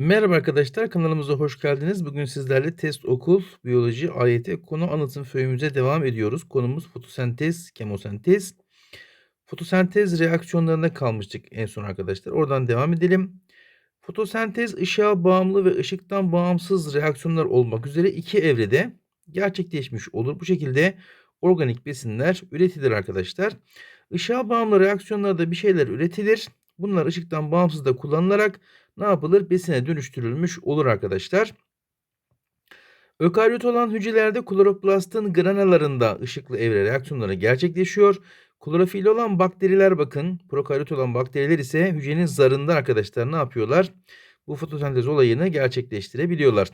Merhaba arkadaşlar, kanalımıza hoş geldiniz. Bugün sizlerle test okul, biyoloji, AYT konu anlatım föyümüze devam ediyoruz. Konumuz fotosentez, kemosentez. Fotosentez reaksiyonlarında kalmıştık en son arkadaşlar. Oradan devam edelim. Fotosentez ışığa bağımlı ve ışıktan bağımsız reaksiyonlar olmak üzere iki evrede gerçekleşmiş olur. Bu şekilde organik besinler üretilir arkadaşlar. Işığa bağımlı reaksiyonlarda bir şeyler üretilir. Bunlar ışıktan bağımsız da kullanılarak ne yapılır? Besine dönüştürülmüş olur arkadaşlar. Ökaryot olan hücrelerde kloroplastın granalarında ışıklı evre reaksiyonları gerçekleşiyor. Klorofili olan bakteriler bakın, prokaryot olan bakteriler ise hücrenin zarında arkadaşlar ne yapıyorlar? Bu fotosentez olayını gerçekleştirebiliyorlar.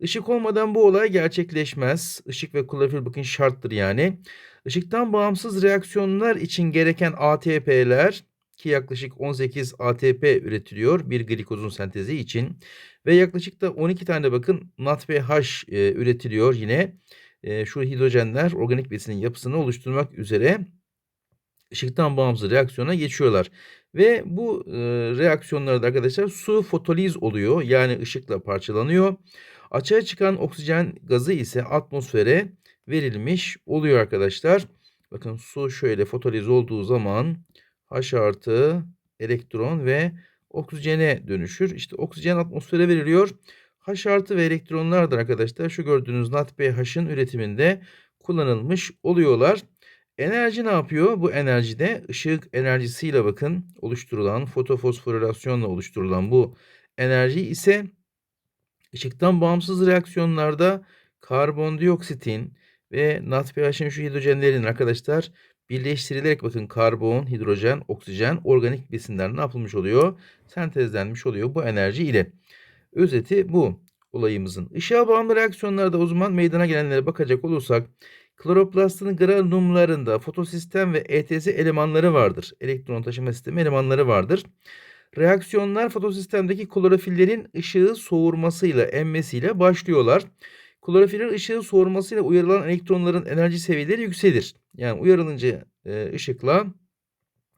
Işık olmadan bu olay gerçekleşmez. Işık ve klorofil bakın şarttır yani. Işıktan bağımsız reaksiyonlar için gereken ATP'ler ki yaklaşık 18 ATP üretiliyor bir glikozun sentezi için ve yaklaşık da 12 tane bakın NADPH e, üretiliyor yine. E, şu hidrojenler organik besinin yapısını oluşturmak üzere ışıktan bağımsız reaksiyona geçiyorlar. Ve bu e, reaksiyonlarda arkadaşlar su fotoliz oluyor. Yani ışıkla parçalanıyor. Açığa çıkan oksijen gazı ise atmosfere verilmiş oluyor arkadaşlar. Bakın su şöyle fotoliz olduğu zaman H artı elektron ve oksijene dönüşür. İşte oksijen atmosfere veriliyor. H artı ve elektronlar da arkadaşlar şu gördüğünüz NADPH'ın üretiminde kullanılmış oluyorlar. Enerji ne yapıyor? Bu enerjide ışık enerjisiyle bakın oluşturulan fotofosforilasyonla oluşturulan bu enerji ise ışıktan bağımsız reaksiyonlarda karbondioksitin ve NADPH'ın şu hidrojenlerin arkadaşlar birleştirilerek bakın karbon, hidrojen, oksijen organik besinler ne yapılmış oluyor? Sentezlenmiş oluyor bu enerji ile. Özeti bu olayımızın. Işığa bağımlı reaksiyonlarda o zaman meydana gelenlere bakacak olursak kloroplastın granumlarında fotosistem ve ETS elemanları vardır. Elektron taşıma sistemi elemanları vardır. Reaksiyonlar fotosistemdeki klorofillerin ışığı soğurmasıyla, emmesiyle başlıyorlar. Klorofilin ışığı soğurmasıyla uyarılan elektronların enerji seviyeleri yükselir. Yani uyarılınca e, ışıkla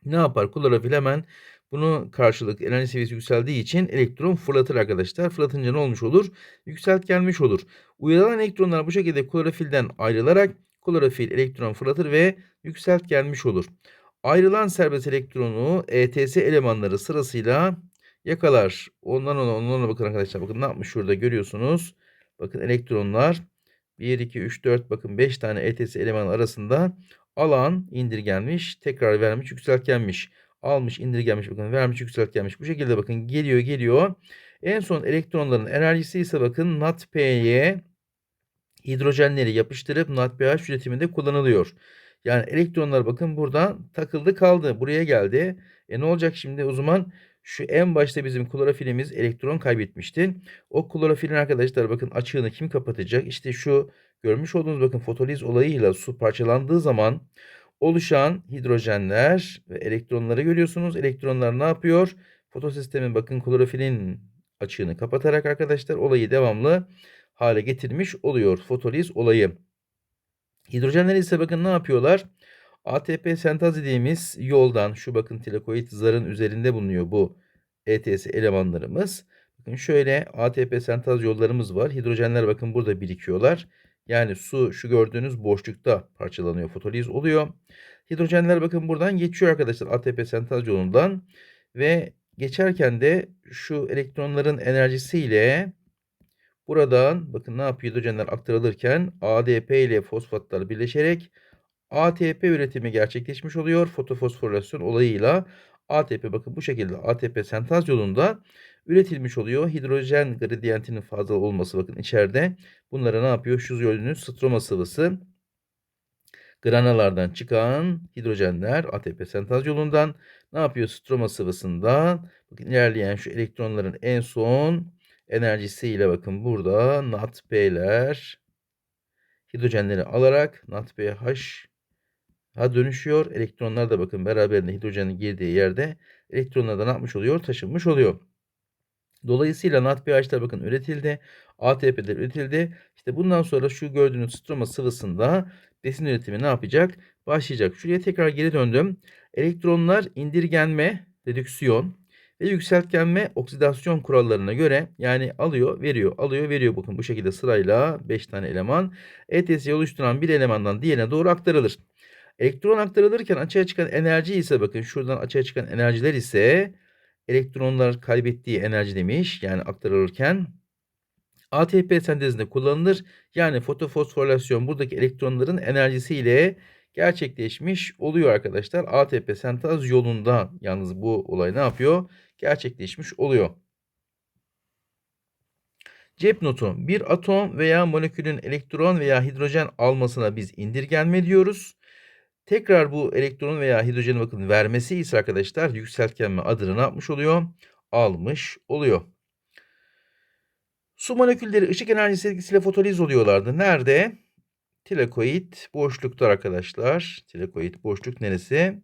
ne yapar? Klorofil hemen bunu karşılık enerji seviyesi yükseldiği için elektron fırlatır arkadaşlar. Fırlatınca ne olmuş olur? Yükselt gelmiş olur. Uyarılan elektronlar bu şekilde klorofilden ayrılarak klorofil elektron fırlatır ve yükselt gelmiş olur. Ayrılan serbest elektronu ETS elemanları sırasıyla yakalar. Ondan ona, ondan ona bakın arkadaşlar. Bakın ne yapmış şurada görüyorsunuz. Bakın elektronlar 1, 2, 3, 4 bakın 5 tane ETS eleman arasında alan indirgenmiş. Tekrar vermiş yükseltgenmiş. Almış indirgenmiş bakın vermiş yükseltgenmiş. Bu şekilde bakın geliyor geliyor. En son elektronların enerjisi ise bakın NADP'ye hidrojenleri yapıştırıp NADPH üretiminde kullanılıyor. Yani elektronlar bakın burada takıldı kaldı. Buraya geldi. E ne olacak şimdi o zaman? Şu en başta bizim klorofilimiz elektron kaybetmişti. O klorofilin arkadaşlar bakın açığını kim kapatacak? İşte şu görmüş olduğunuz bakın fotoliz olayıyla su parçalandığı zaman oluşan hidrojenler ve elektronları görüyorsunuz. Elektronlar ne yapıyor? Fotosistemin bakın klorofilin açığını kapatarak arkadaşlar olayı devamlı hale getirmiş oluyor fotoliz olayı. Hidrojenler ise bakın ne yapıyorlar? ATP sentaz dediğimiz yoldan şu bakın tilakoid zarın üzerinde bulunuyor bu ETS elemanlarımız. Bakın şöyle ATP sentaz yollarımız var. Hidrojenler bakın burada birikiyorlar. Yani su şu gördüğünüz boşlukta parçalanıyor. Fotoliz oluyor. Hidrojenler bakın buradan geçiyor arkadaşlar ATP sentaz yolundan. Ve geçerken de şu elektronların enerjisiyle buradan bakın ne yapıyor hidrojenler aktarılırken ADP ile fosfatlar birleşerek ATP üretimi gerçekleşmiş oluyor. Fotofosforilasyon olayıyla ATP bakın bu şekilde ATP sentaz yolunda üretilmiş oluyor. Hidrojen gradiyentinin fazla olması bakın içeride. Bunlara ne yapıyor? Şu gördüğünüz stroma sıvısı granalardan çıkan hidrojenler ATP sentaz yolundan ne yapıyor? Stroma sıvısından bakın ilerleyen şu elektronların en son enerjisiyle bakın burada NADP'ler hidrojenleri alarak NADPH Ha dönüşüyor. Elektronlar da bakın beraberinde hidrojenin girdiği yerde elektronlar da ne yapmış oluyor? Taşınmış oluyor. Dolayısıyla NADPH'lar bakın üretildi. ATP'ler üretildi. İşte bundan sonra şu gördüğünüz stroma sıvısında besin üretimi ne yapacak? Başlayacak. Şuraya tekrar geri döndüm. Elektronlar indirgenme, redüksiyon ve yükseltgenme oksidasyon kurallarına göre yani alıyor, veriyor, alıyor, veriyor. Bakın bu şekilde sırayla 5 tane eleman ETS'yi oluşturan bir elemandan diğerine doğru aktarılır. Elektron aktarılırken açığa çıkan enerji ise bakın şuradan açığa çıkan enerjiler ise elektronlar kaybettiği enerji demiş. Yani aktarılırken ATP sentezinde kullanılır. Yani fotofosforilasyon buradaki elektronların enerjisiyle gerçekleşmiş oluyor arkadaşlar. ATP sentez yolunda yalnız bu olay ne yapıyor? Gerçekleşmiş oluyor. Cep notu. Bir atom veya molekülün elektron veya hidrojen almasına biz indirgenme diyoruz. Tekrar bu elektron veya hidrojeni bakın vermesi ise arkadaşlar yükseltgenme adını ne yapmış oluyor? Almış oluyor. Su molekülleri ışık enerjisi etkisiyle fotoliz oluyorlardı. Nerede? Tilakoid boşlukta arkadaşlar. Tilakoid boşluk neresi?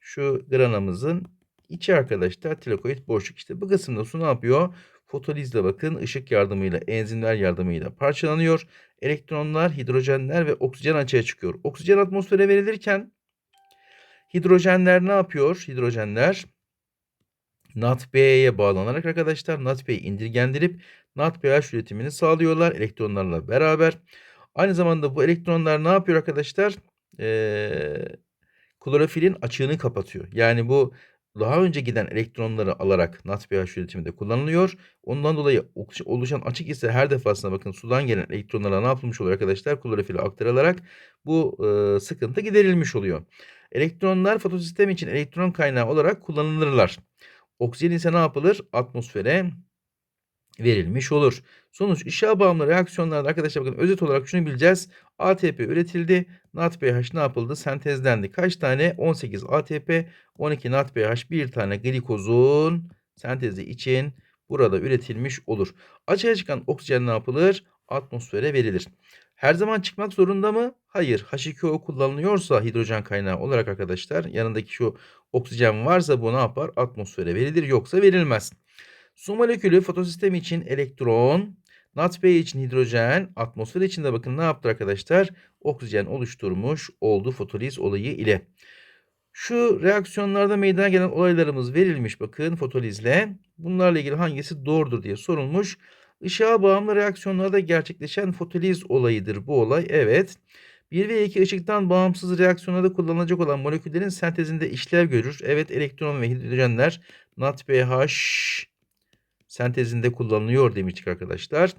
Şu granamızın içi arkadaşlar. Tilakoid boşluk işte. Bu kısımda su ne yapıyor? Fotolizle bakın ışık yardımıyla, enzimler yardımıyla parçalanıyor. Elektronlar, hidrojenler ve oksijen açığa çıkıyor. Oksijen atmosfere verilirken hidrojenler ne yapıyor? Hidrojenler NADP'ye bağlanarak arkadaşlar NADP'yi indirgendirip NADPH üretimini sağlıyorlar elektronlarla beraber. Aynı zamanda bu elektronlar ne yapıyor arkadaşlar? Ee, klorofilin açığını kapatıyor. Yani bu daha önce giden elektronları alarak NADPH üretiminde kullanılıyor. Ondan dolayı oluşan açık ise her defasında bakın sudan gelen elektronlara ne yapılmış oluyor arkadaşlar? Klorofile aktarılarak bu e, sıkıntı giderilmiş oluyor. Elektronlar fotosistem için elektron kaynağı olarak kullanılırlar. Oksijen ise ne yapılır? Atmosfere verilmiş olur. Sonuç ışığa bağımlı reaksiyonlarda arkadaşlar bakın özet olarak şunu bileceğiz. ATP üretildi. NADPH ne yapıldı? Sentezlendi. Kaç tane? 18 ATP, 12 NADPH, bir tane glikozun sentezi için burada üretilmiş olur. Açığa çıkan oksijen ne yapılır? Atmosfere verilir. Her zaman çıkmak zorunda mı? Hayır. H2O kullanılıyorsa hidrojen kaynağı olarak arkadaşlar yanındaki şu oksijen varsa bu ne yapar? Atmosfere verilir yoksa verilmez. Su molekülü fotosistem için elektron, NADP için hidrojen, atmosfer için de bakın ne yaptı arkadaşlar? Oksijen oluşturmuş oldu fotoliz olayı ile. Şu reaksiyonlarda meydana gelen olaylarımız verilmiş bakın fotolizle. Bunlarla ilgili hangisi doğrudur diye sorulmuş. Işığa bağımlı reaksiyonlarda gerçekleşen fotoliz olayıdır bu olay. Evet. 1 ve 2 ışıktan bağımsız reaksiyonlarda kullanılacak olan moleküllerin sentezinde işlev görür. Evet elektron ve hidrojenler NADPH sentezinde kullanılıyor demiştik arkadaşlar.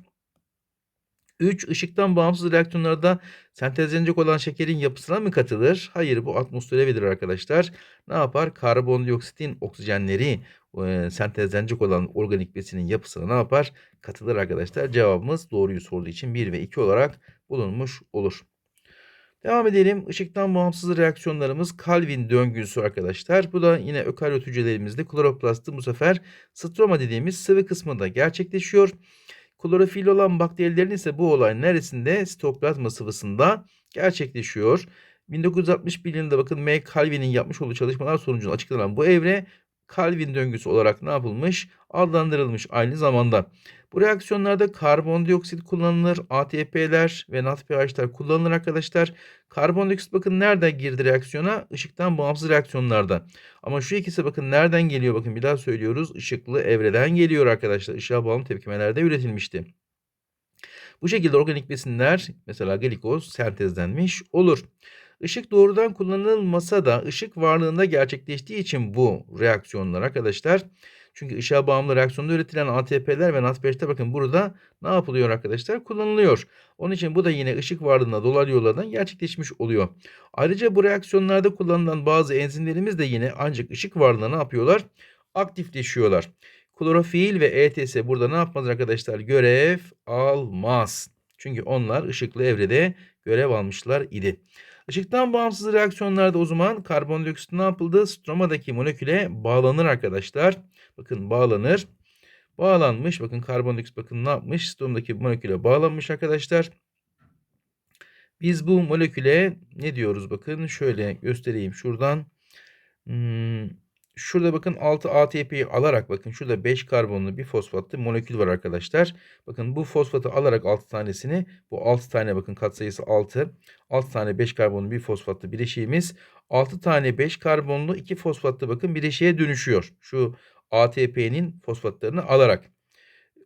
3. Işıktan bağımsız reaksiyonlarda sentezlenecek olan şekerin yapısına mı katılır? Hayır bu atmosfere verilir arkadaşlar. Ne yapar? Karbondioksitin oksijenleri e, sentezlenecek olan organik besinin yapısına ne yapar? Katılır arkadaşlar. Cevabımız doğruyu sorduğu için 1 ve 2 olarak bulunmuş olur. Devam edelim. Işıktan bağımsız reaksiyonlarımız Calvin döngüsü arkadaşlar. Bu da yine ökaryot hücrelerimizde kloroplastin bu sefer stroma dediğimiz sıvı kısmında gerçekleşiyor. Klorofil olan bakterilerin ise bu olay neresinde? Sitoplazma sıvısında gerçekleşiyor. 1961 yılında bakın M. Calvin'in yapmış olduğu çalışmalar sonucunda açıklanan bu evre Calvin döngüsü olarak ne yapılmış? Adlandırılmış aynı zamanda. Bu reaksiyonlarda karbondioksit kullanılır, ATP'ler ve NADPH'ler kullanılır arkadaşlar. Karbondioksit bakın nereden girdi reaksiyona? Işıktan bağımsız reaksiyonlarda. Ama şu ikisi bakın nereden geliyor? Bakın bir daha söylüyoruz. Işıklı evreden geliyor arkadaşlar. Işığa bağımlı tepkimelerde üretilmişti. Bu şekilde organik besinler mesela glikoz sentezlenmiş olur. Işık doğrudan kullanılmasa da ışık varlığında gerçekleştiği için bu reaksiyonlar arkadaşlar. Çünkü ışığa bağımlı reaksiyonda üretilen ATP'ler ve NADPH'te bakın burada ne yapılıyor arkadaşlar? Kullanılıyor. Onun için bu da yine ışık varlığında dolar yollardan gerçekleşmiş oluyor. Ayrıca bu reaksiyonlarda kullanılan bazı enzimlerimiz de yine ancak ışık varlığında ne yapıyorlar? Aktifleşiyorlar. Klorofil ve ETS burada ne yapmaz arkadaşlar? Görev almaz. Çünkü onlar ışıklı evrede görev almışlar idi. Işıktan bağımsız reaksiyonlarda o zaman karbondioksit ne yapıldı? Stromadaki moleküle bağlanır arkadaşlar. Bakın bağlanır. Bağlanmış. Bakın karbondioksit bakın ne yapmış? Stromadaki moleküle bağlanmış arkadaşlar. Biz bu moleküle ne diyoruz? Bakın şöyle göstereyim şuradan. Hmm, Şurada bakın 6 ATP'yi alarak bakın şurada 5 karbonlu bir fosfatlı molekül var arkadaşlar. Bakın bu fosfatı alarak 6 tanesini bu 6 tane bakın katsayısı 6. 6 tane 5 karbonlu bir fosfatlı bileşiğimiz 6 tane 5 karbonlu 2 fosfatlı bakın bileşiğe dönüşüyor. Şu ATP'nin fosfatlarını alarak.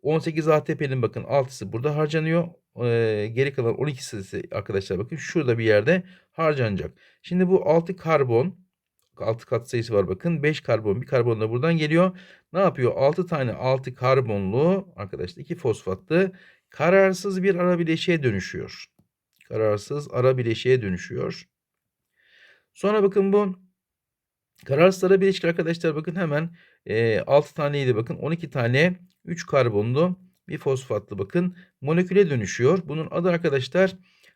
18 ATP'nin bakın 6'sı burada harcanıyor. Eee, geri kalan 12'si arkadaşlar bakın şurada bir yerde harcanacak. Şimdi bu 6 karbon 6 katsayısı var bakın. 5 karbon, 1 karbon da buradan geliyor. Ne yapıyor? 6 tane 6 karbonlu arkadaşlar 2 fosfatlı kararsız bir ara bileşiğe dönüşüyor. Kararsız ara bileşiğe dönüşüyor. Sonra bakın bu kararsız ara bileşik arkadaşlar bakın hemen e, 6 taneydi bakın 12 tane 3 karbonlu bir fosfatlı bakın moleküle dönüşüyor. Bunun adı arkadaşlar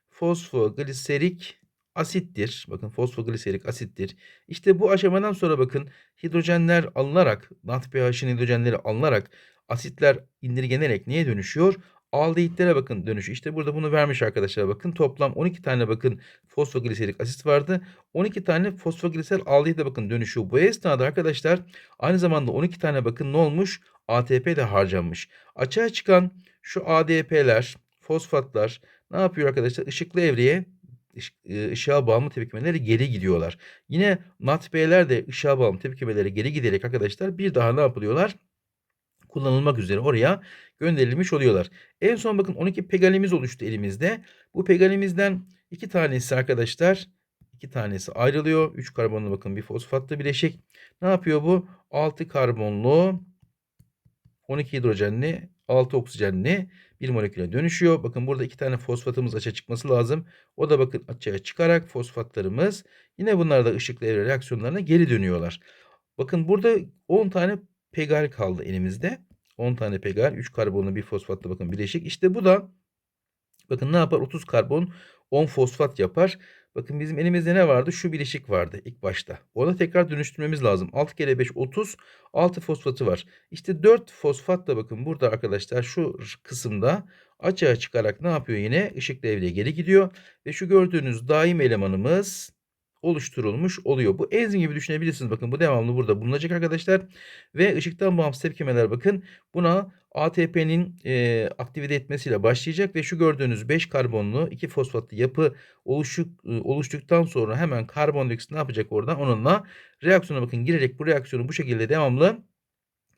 fosfogliserik asittir. Bakın fosfogliserik asittir. İşte bu aşamadan sonra bakın hidrojenler alınarak, nat pH'in hidrojenleri alınarak asitler indirgenerek neye dönüşüyor? Aldehitlere bakın dönüşü. İşte burada bunu vermiş arkadaşlar bakın. Toplam 12 tane bakın fosfogliserik asit vardı. 12 tane fosfoglisel aldehite bakın dönüşüyor. Bu esnada arkadaşlar aynı zamanda 12 tane bakın ne olmuş? ATP de harcanmış. Açığa çıkan şu ADP'ler, fosfatlar ne yapıyor arkadaşlar? Işıklı evreye ışığa bağımlı tepkimeleri geri gidiyorlar. Yine NADP'ler de ışığa bağımlı tepkimeleri geri giderek arkadaşlar bir daha ne yapılıyorlar? Kullanılmak üzere oraya gönderilmiş oluyorlar. En son bakın 12 pegalimiz oluştu elimizde. Bu pegalimizden iki tanesi arkadaşlar iki tanesi ayrılıyor. 3 karbonlu bakın bir fosfatlı bileşik. Ne yapıyor bu? 6 karbonlu 12 hidrojenli 6 oksijenli bir moleküle dönüşüyor. Bakın burada iki tane fosfatımız açığa çıkması lazım. O da bakın açığa çıkarak fosfatlarımız yine bunlar da ışıklı evre reaksiyonlarına geri dönüyorlar. Bakın burada 10 tane pegal kaldı elimizde. 10 tane pegal, 3 karbonlu bir fosfatlı bakın bileşik. İşte bu da bakın ne yapar? 30 karbon 10 fosfat yapar. Bakın bizim elimizde ne vardı? Şu bileşik vardı ilk başta. Ona tekrar dönüştürmemiz lazım. 6 kere 5 30. 6 fosfatı var. İşte 4 fosfat da bakın burada arkadaşlar şu kısımda açığa çıkarak ne yapıyor yine? Işık devreye geri gidiyor. Ve şu gördüğünüz daim elemanımız oluşturulmuş oluyor. Bu enzim gibi düşünebilirsiniz. Bakın bu devamlı burada bulunacak arkadaşlar. Ve ışıktan bağımsız tepkimeler bakın buna ATP'nin e, aktivite etmesiyle başlayacak ve şu gördüğünüz 5 karbonlu 2 fosfatlı yapı oluşuk, e, oluştuktan sonra hemen karbondioksit ne yapacak oradan? Onunla reaksiyona bakın girerek bu reaksiyonu bu şekilde devamlı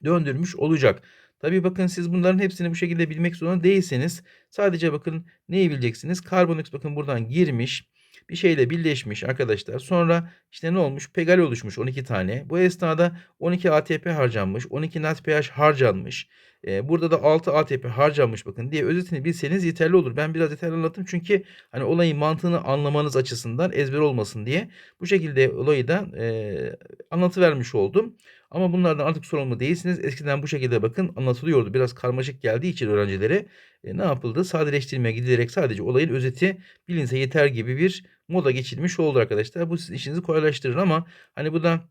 döndürmüş olacak. Tabii bakın siz bunların hepsini bu şekilde bilmek zorunda değilseniz sadece bakın neyi bileceksiniz? Karbondioksit bakın buradan girmiş bir şeyle birleşmiş arkadaşlar. Sonra işte ne olmuş? Pegal oluşmuş 12 tane. Bu esnada 12 ATP harcanmış. 12 NADPH harcanmış. Ee, burada da 6 ATP harcanmış bakın diye özetini bilseniz yeterli olur. Ben biraz detaylı anlattım çünkü hani olayın mantığını anlamanız açısından ezber olmasın diye bu şekilde olayı da e, anlatıvermiş oldum. Ama bunlardan artık sorumlu değilsiniz. Eskiden bu şekilde bakın anlatılıyordu. Biraz karmaşık geldiği için öğrencilere e, ne yapıldı? Sadeleştirmeye gidilerek sadece olayın özeti bilinse yeter gibi bir moda geçilmiş oldu arkadaşlar. Bu sizin işinizi kolaylaştırır ama hani bu da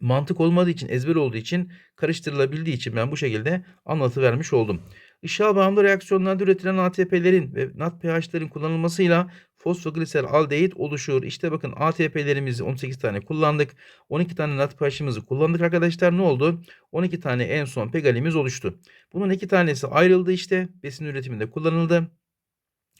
mantık olmadığı için, ezber olduğu için, karıştırılabildiği için ben bu şekilde anlatı vermiş oldum. Işığa bağımlı reaksiyonlarda üretilen ATP'lerin ve NADPH'lerin kullanılmasıyla fosfoglisel aldehit oluşur. İşte bakın ATP'lerimizi 18 tane kullandık. 12 tane NADPH'imizi kullandık arkadaşlar. Ne oldu? 12 tane en son pegalimiz oluştu. Bunun 2 tanesi ayrıldı işte. Besin üretiminde kullanıldı.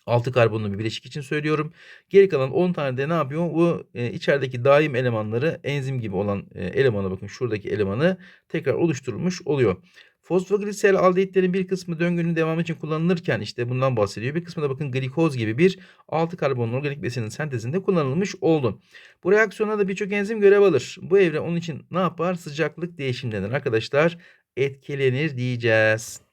6 karbonlu bir bileşik için söylüyorum. Geri kalan 10 tane de ne yapıyor? Bu e, içerideki daim elemanları enzim gibi olan e, elemanı bakın şuradaki elemanı tekrar oluşturulmuş oluyor. Fosfoglisel aldehitlerin bir kısmı döngünün devamı için kullanılırken işte bundan bahsediyor. Bir kısmı da bakın glikoz gibi bir 6 karbonlu organik besinin sentezinde kullanılmış oldu. Bu reaksiyona da birçok enzim görev alır. Bu evre onun için ne yapar? Sıcaklık değişimlerinden arkadaşlar etkilenir diyeceğiz.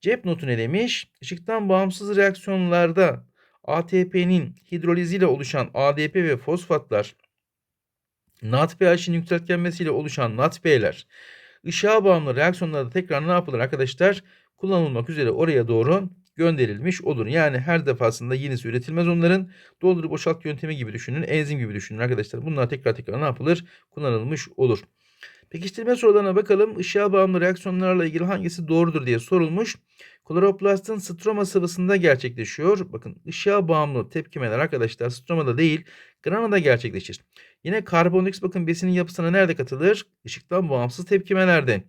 Cep notu ne demiş? Işıktan bağımsız reaksiyonlarda ATP'nin hidroliziyle oluşan ADP ve fosfatlar NADPH'in yükseltgenmesiyle oluşan NADP'ler ışığa bağımlı reaksiyonlarda tekrar ne yapılır arkadaşlar? Kullanılmak üzere oraya doğru gönderilmiş olur. Yani her defasında yenisi üretilmez onların. Doldurup boşalt yöntemi gibi düşünün. Enzim gibi düşünün arkadaşlar. Bunlar tekrar tekrar ne yapılır? Kullanılmış olur. Pekiştirme sorularına bakalım. Işığa bağımlı reaksiyonlarla ilgili hangisi doğrudur diye sorulmuş. Kloroplastın stroma sıvısında gerçekleşiyor. Bakın ışığa bağımlı tepkimeler arkadaşlar stromada değil granada gerçekleşir. Yine karbondioksit bakın besinin yapısına nerede katılır? Işıktan bağımsız tepkimelerde.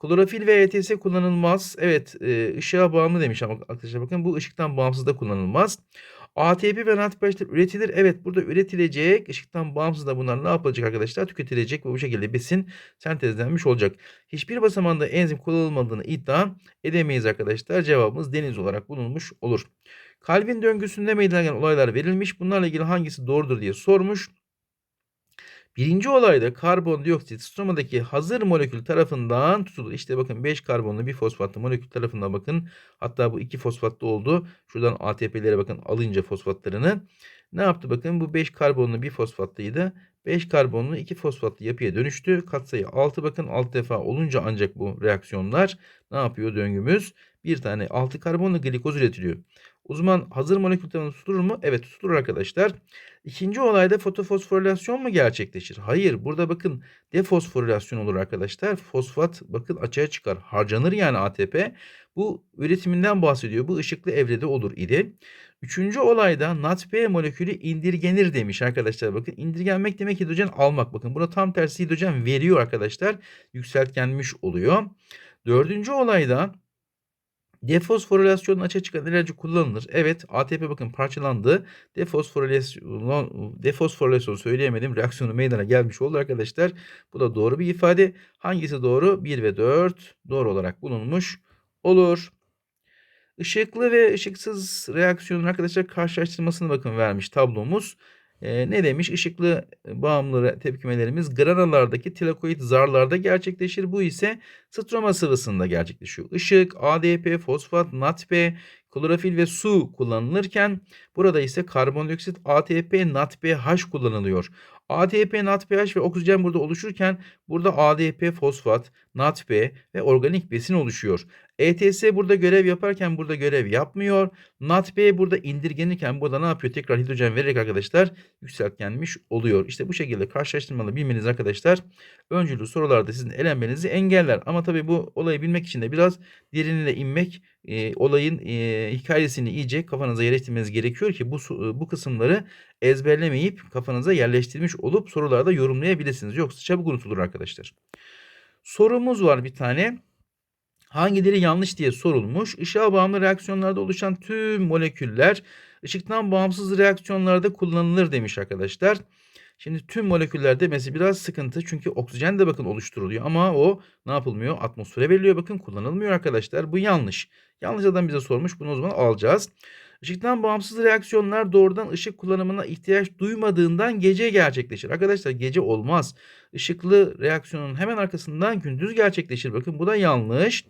Klorofil ve ETS kullanılmaz. Evet ışığa bağımlı demiş ama arkadaşlar bakın bu ışıktan bağımsız da kullanılmaz. ATP ve NADPH'ler üretilir. Evet burada üretilecek. Işıktan bağımsız da bunlar ne yapılacak arkadaşlar? Tüketilecek ve bu şekilde besin sentezlenmiş olacak. Hiçbir basamanda enzim kullanılmadığını iddia edemeyiz arkadaşlar. Cevabımız deniz olarak bulunmuş olur. Kalbin döngüsünde meydana gelen olaylar verilmiş. Bunlarla ilgili hangisi doğrudur diye sormuş. Birinci olayda karbondioksit stromadaki hazır molekül tarafından tutulur. İşte bakın 5 karbonlu bir fosfatlı molekül tarafından bakın. Hatta bu 2 fosfatlı oldu. Şuradan ATP'lere bakın alınca fosfatlarını. Ne yaptı bakın bu 5 karbonlu bir fosfatlıydı. 5 karbonlu 2 fosfatlı yapıya dönüştü. Katsayı 6 bakın 6 defa olunca ancak bu reaksiyonlar ne yapıyor döngümüz? Bir tane 6 karbonlu glikoz üretiliyor. O zaman hazır molekül tarafından tutulur mu? Evet tutulur arkadaşlar. İkinci olayda fotofosforilasyon mu gerçekleşir? Hayır. Burada bakın defosforilasyon olur arkadaşlar. Fosfat bakın açığa çıkar. Harcanır yani ATP. Bu üretiminden bahsediyor. Bu ışıklı evrede olur idi. Üçüncü olayda NADP molekülü indirgenir demiş arkadaşlar. Bakın indirgenmek demek hidrojen almak. Bakın buna tam tersi hidrojen veriyor arkadaşlar. Yükseltgenmiş oluyor. Dördüncü olayda Defosforilasyonun açığa çıkan enerji kullanılır. Evet ATP bakın parçalandı. Defosforilasyon, defosforilasyon söyleyemedim. Reaksiyonu meydana gelmiş oldu arkadaşlar. Bu da doğru bir ifade. Hangisi doğru? 1 ve 4 doğru olarak bulunmuş olur. Işıklı ve ışıksız reaksiyonun arkadaşlar karşılaştırmasını bakın vermiş tablomuz. Ee, ne demiş? Işıklı bağımlı tepkimelerimiz granalardaki tilakoid zarlarda gerçekleşir. Bu ise stroma sıvısında gerçekleşiyor. Işık, ADP, fosfat, NADP, klorofil ve su kullanılırken burada ise karbondioksit, ATP, NADPH kullanılıyor. ATP, NADPH ve oksijen burada oluşurken burada ADP, fosfat, NADP ve organik besin oluşuyor. ETS burada görev yaparken burada görev yapmıyor. NADP burada indirgenirken burada ne yapıyor? Tekrar hidrojen vererek arkadaşlar yükseltgenmiş oluyor. İşte bu şekilde karşılaştırmalı bilmeniz arkadaşlar öncülü sorularda sizin elenmenizi engeller. Ama tabii bu olayı bilmek için de biraz derinine inmek, e, olayın e, hikayesini iyice kafanıza yerleştirmeniz gerekiyor ki bu bu kısımları ezberlemeyip kafanıza yerleştirmiş olup sorularda yorumlayabilirsiniz. Yoksa çabuk unutulur arkadaşlar. Sorumuz var bir tane. Hangileri yanlış diye sorulmuş. Işığa bağımlı reaksiyonlarda oluşan tüm moleküller ışıktan bağımsız reaksiyonlarda kullanılır demiş arkadaşlar. Şimdi tüm moleküllerde mesela biraz sıkıntı çünkü oksijen de bakın oluşturuluyor ama o ne yapılmıyor? Atmosfere veriliyor bakın kullanılmıyor arkadaşlar. Bu yanlış. Yanlış adam bize sormuş bunu o zaman alacağız. Işıktan bağımsız reaksiyonlar doğrudan ışık kullanımına ihtiyaç duymadığından gece gerçekleşir. Arkadaşlar gece olmaz. Işıklı reaksiyonun hemen arkasından gündüz gerçekleşir. Bakın bu da yanlış.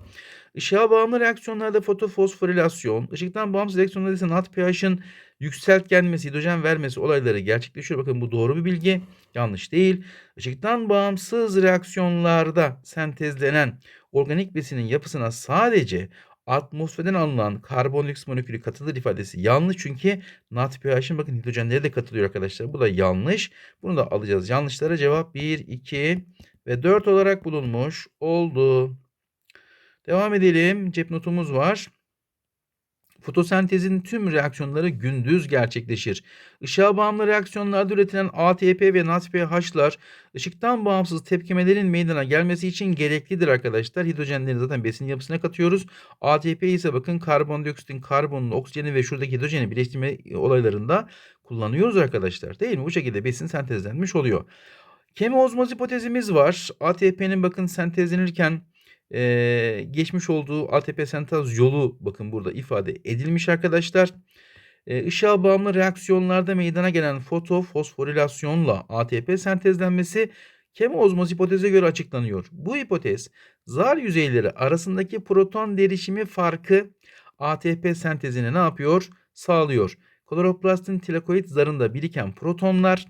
Işığa bağımlı reaksiyonlarda fotofosforilasyon, ışıktan bağımsız reaksiyonlarda ise NADPH'ın yükseltgenmesi, hidrojen vermesi olayları gerçekleşiyor. Bakın bu doğru bir bilgi. Yanlış değil. Işıktan bağımsız reaksiyonlarda sentezlenen organik besinin yapısına sadece atmosferden alınan karbondioksit molekülü katılır ifadesi yanlış çünkü NADPH'ın bakın hidrojenleri de katılıyor arkadaşlar. Bu da yanlış. Bunu da alacağız. Yanlışlara cevap 1, 2 ve 4 olarak bulunmuş oldu. Devam edelim. Cep notumuz var. Fotosentezin tüm reaksiyonları gündüz gerçekleşir. Işığa bağımlı reaksiyonlarda üretilen ATP ve NADPH'lar ışıktan bağımsız tepkimelerin meydana gelmesi için gereklidir arkadaşlar. Hidrojenleri zaten besin yapısına katıyoruz. ATP ise bakın karbondioksitin karbonlu, oksijeni ve şuradaki hidrojeni birleştirme olaylarında kullanıyoruz arkadaşlar. Değil mi? Bu şekilde besin sentezlenmiş oluyor. Kemiozmoz hipotezimiz var. ATP'nin bakın sentezlenirken e, geçmiş olduğu ATP sentez yolu bakın burada ifade edilmiş arkadaşlar. E, ışığa bağımlı reaksiyonlarda meydana gelen fotofosforilasyonla ATP sentezlenmesi kemozmoz hipoteze göre açıklanıyor. Bu hipotez zar yüzeyleri arasındaki proton derişimi farkı ATP sentezini ne yapıyor? Sağlıyor. Kloroplastin tilakoid zarında biriken protonlar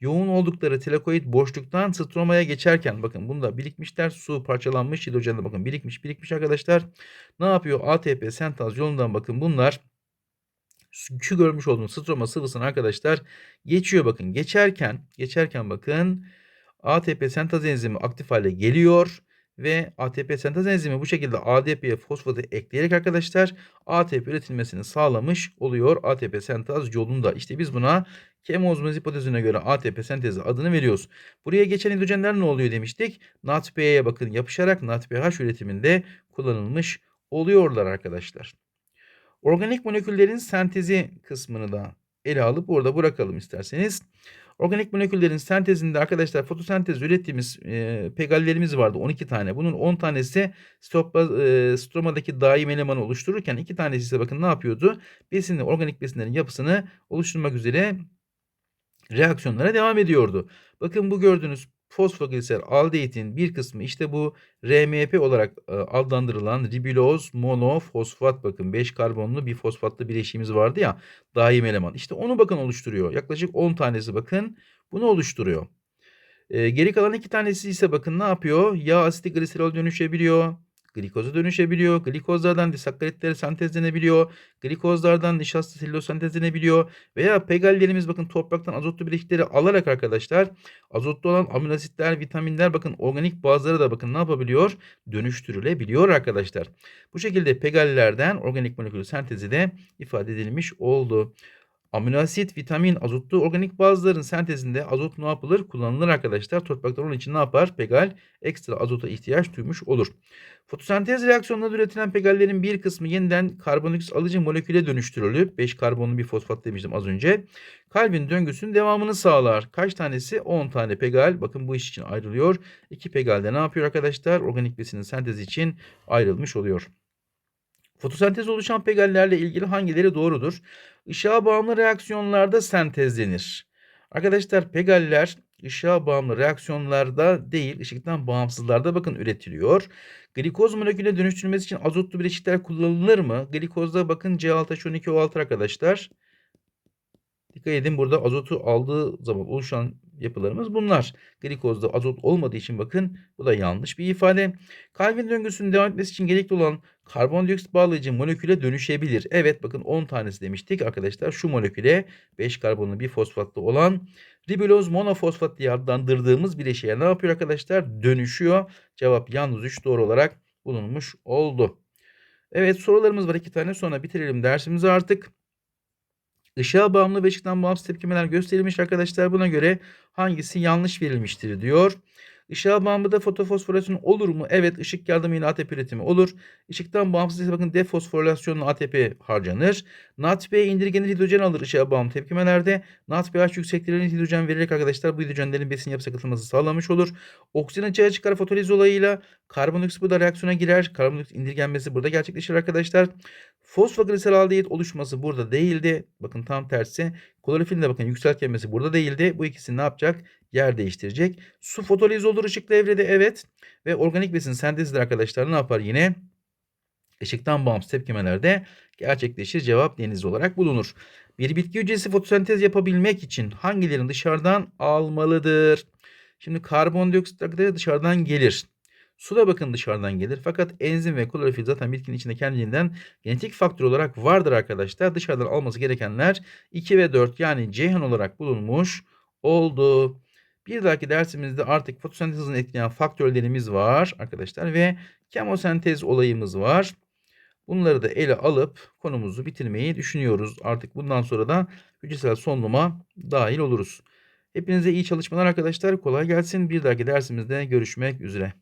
yoğun oldukları tilakoid boşluktan stromaya geçerken bakın bunda birikmişler su parçalanmış hidrojenle bakın birikmiş birikmiş arkadaşlar. Ne yapıyor? ATP sentaz yolundan bakın bunlar şu görmüş olduğunuz stroma sıvısını arkadaşlar geçiyor bakın geçerken geçerken bakın ATP sentaz enzimi aktif hale geliyor ve ATP sentez enzimi bu şekilde ADP'ye fosfatı ekleyerek arkadaşlar ATP üretilmesini sağlamış oluyor ATP sentez yolunda. İşte biz buna kemozmoz hipotezine göre ATP sentezi adını veriyoruz. Buraya geçen hidrojenler ne oluyor demiştik. NADP'ye bakın yapışarak NADPH üretiminde kullanılmış oluyorlar arkadaşlar. Organik moleküllerin sentezi kısmını da ele alıp orada bırakalım isterseniz. Organik moleküllerin sentezinde arkadaşlar fotosentez ürettiğimiz e, pegallerimiz vardı 12 tane. Bunun 10 tanesi stopla, e, stromadaki daim elemanı oluştururken 2 tanesi ise bakın ne yapıyordu? Besinli organik besinlerin yapısını oluşturmak üzere reaksiyonlara devam ediyordu. Bakın bu gördüğünüz fosfogliser aldehidin bir kısmı işte bu RMP olarak e, adlandırılan ribiloz monofosfat bakın 5 karbonlu bir fosfatlı bileşiğimiz vardı ya daim eleman. İşte onu bakın oluşturuyor. Yaklaşık 10 tanesi bakın bunu oluşturuyor. E, geri kalan iki tanesi ise bakın ne yapıyor? Yağ asidi gliserol dönüşebiliyor glikoza dönüşebiliyor. Glikozlardan disakkaritler sentezlenebiliyor. Glikozlardan nişasta selüloz sentezlenebiliyor. Veya pegallerimiz bakın topraktan azotlu bileşikleri alarak arkadaşlar azotlu olan amino asitler, vitaminler bakın organik bazıları da bakın ne yapabiliyor? Dönüştürülebiliyor arkadaşlar. Bu şekilde pegallerden organik molekül sentezi de ifade edilmiş oldu. Amino asit, vitamin, azotlu organik bazların sentezinde azot ne yapılır? Kullanılır arkadaşlar. Topraklar onun için ne yapar? Pegal ekstra azota ihtiyaç duymuş olur. Fotosentez reaksiyonunda üretilen pegallerin bir kısmı yeniden karbondioksit alıcı moleküle dönüştürülüp 5 karbonlu bir fosfat demiştim az önce. Kalbin döngüsünün devamını sağlar. Kaç tanesi? 10 tane pegal. Bakın bu iş için ayrılıyor. 2 pegal de ne yapıyor arkadaşlar? Organik besinin sentezi için ayrılmış oluyor. Fotosentez oluşan pegallerle ilgili hangileri doğrudur? Işığa bağımlı reaksiyonlarda sentezlenir. Arkadaşlar pegaller ışığa bağımlı reaksiyonlarda değil, ışıktan bağımsızlarda bakın üretiliyor. Glikoz molekülüne dönüştürülmesi için azotlu bileşikler kullanılır mı? Glikozda bakın C6H12O6 arkadaşlar. Dikkat edin burada azotu aldığı zaman oluşan yapılarımız bunlar. Glikozda azot olmadığı için bakın bu da yanlış bir ifade. Kalbin döngüsünün devam etmesi için gerekli olan karbondioksit bağlayıcı moleküle dönüşebilir. Evet bakın 10 tanesi demiştik arkadaşlar. Şu moleküle 5 karbonlu bir fosfatlı olan ribiloz monofosfat diye adlandırdığımız bileşiğe ne yapıyor arkadaşlar? Dönüşüyor. Cevap yalnız 3 doğru olarak bulunmuş oldu. Evet sorularımız var iki tane sonra bitirelim dersimizi artık. Işığa bağımlı ve ışıktan bağımsız tepkimeler gösterilmiş arkadaşlar. Buna göre hangisi yanlış verilmiştir diyor. Işığa bağımlı fotofosforasyon olur mu? Evet ışık yardımıyla ATP üretimi olur. Işıktan bağımsız ise bakın defosforilasyonla ATP harcanır. NADP'ye indirgenir hidrojen alır ışığa bağımlı tepkimelerde. NADPH yükseklerin hidrojen vererek arkadaşlar bu hidrojenlerin besin yapısı katılması sağlanmış olur. Oksijen açığa çıkar fotoliz olayıyla karbondioksit burada reaksiyona girer. Karbondioksit indirgenmesi burada gerçekleşir arkadaşlar. Fosfoglisel aldehit oluşması burada değildi. Bakın tam tersi. Klorofilin de bakın yükseltgenmesi burada değildi. Bu ikisi ne yapacak? Yer değiştirecek. Su fotoliz olur ışıklı evrede evet. Ve organik besin sentezidir arkadaşlar ne yapar yine? Işıktan bağımsız tepkimelerde gerçekleşir. Cevap deniz olarak bulunur. Bir bitki hücresi fotosentez yapabilmek için hangilerini dışarıdan almalıdır? Şimdi karbondioksit dışarıdan gelir. Su da bakın dışarıdan gelir. Fakat enzim ve klorofil zaten bitkinin içinde kendiliğinden genetik faktör olarak vardır arkadaşlar. Dışarıdan alması gerekenler 2 ve 4 yani Ceyhan olarak bulunmuş oldu. Bir dahaki dersimizde artık fotosentez etkileyen faktörlerimiz var arkadaşlar ve kemosentez olayımız var. Bunları da ele alıp konumuzu bitirmeyi düşünüyoruz. Artık bundan sonra da hücresel sonluma dahil oluruz. Hepinize iyi çalışmalar arkadaşlar. Kolay gelsin. Bir dahaki dersimizde görüşmek üzere.